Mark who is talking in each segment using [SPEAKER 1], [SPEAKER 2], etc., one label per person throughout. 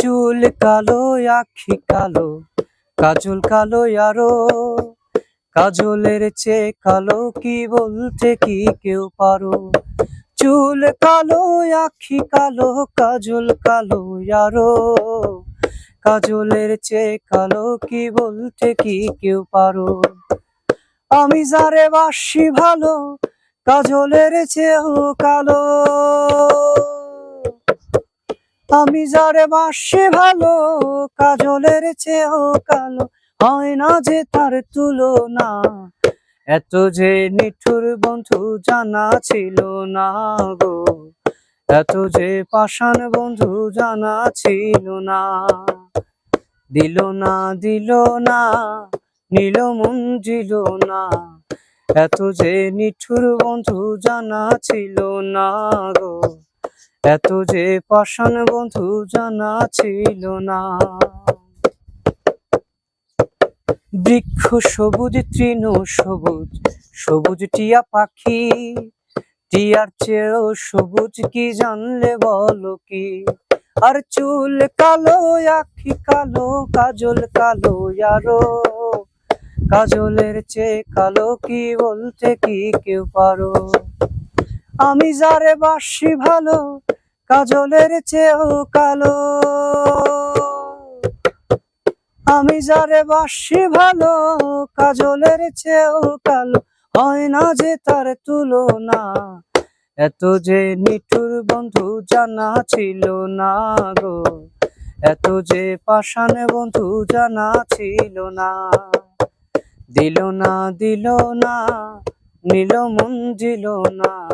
[SPEAKER 1] চুল কালো, আখি কালো, কাজল কালো আরও। কাজলের চেয়ে কালো কি বলতে কি কেউ পারো? চুল কালো, আখি কালো, কাজল কালো আরও। কাজলের চেয়ে কালো কি বলতে কি কেউ পারো? আমি যারে বাসি ভালো, কাজলের চেয়েও কালো। আমি যারে বাসি ভালো, কাজলের চেয়েও কালো, হয় না যে তার তুলনা। এত যে নিঠুর বন্ধু জানা ছিল না গো, এত যে পাষাণ বন্ধু জানা ছিল না। দিল না দিল না, নিল মন দিল না, এত যে নিঠুর বন্ধু জানা ছিল না গো। এত যে পাষাণ বন্ধু জানা ছিল না। বৃক্ষ সবুজ, তৃণ সবুজ সবুজ টিয়া পাখি। টিয়ার চেয়েও সবুজ কি জানলে বলো কি? আর চুল কালো, আখি কালো, কাজল কালো, আরও। কাজলের চেয়ে কালো কি বলতে কি কেউ পারো? আমি যারে বাসি ভালো, কাজলের চেয়েও কালো। আমি যারে বাসি ভালো, কাজলের চেয়েও কালো। হয় না যে তার তুলনা, এত যে নিঠুর বন্ধু জানা ছিল না গো। এত যে পাষাণ বন্ধু জানা ছিল না। দিল না দিল না নিল দিল না।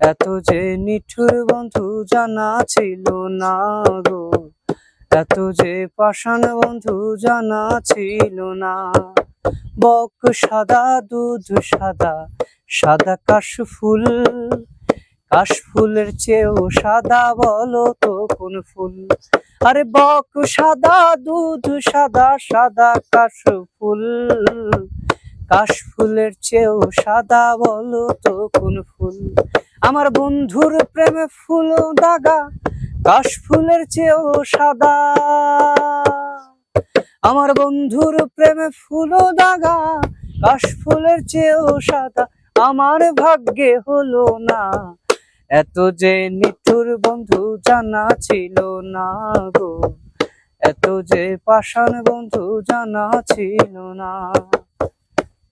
[SPEAKER 1] এত যে নিঠুর বন্ধু জানা ছিল না গো। এত যে পাষাণ বন্ধু জানা ছিল না। বক সাদা, দুধ সাদা সাদা কাশ ফুল। কাশ ফুলের চেয়েও সাদা বলো তো কোন ফুল। আরে বক সাদা, দুধ সাদা সাদা কাশ ফুল। কাশ ফুলের চেয়েও সাদা বলো তো কোন ফুল? আমার বন্ধুর প্রেমে ফুল দাগা কাশ ফুলের চেয়েও সাদা। আমার বন্ধুর প্রেমে ফুল দাগা কাশ ফুলের চেয়েও সাদা। আমার ভাগ্যে হলো না, এত যে নিঠুর বন্ধু জানা ছিল না গো। এত যে পাষাণ বন্ধু জানা ছিল না।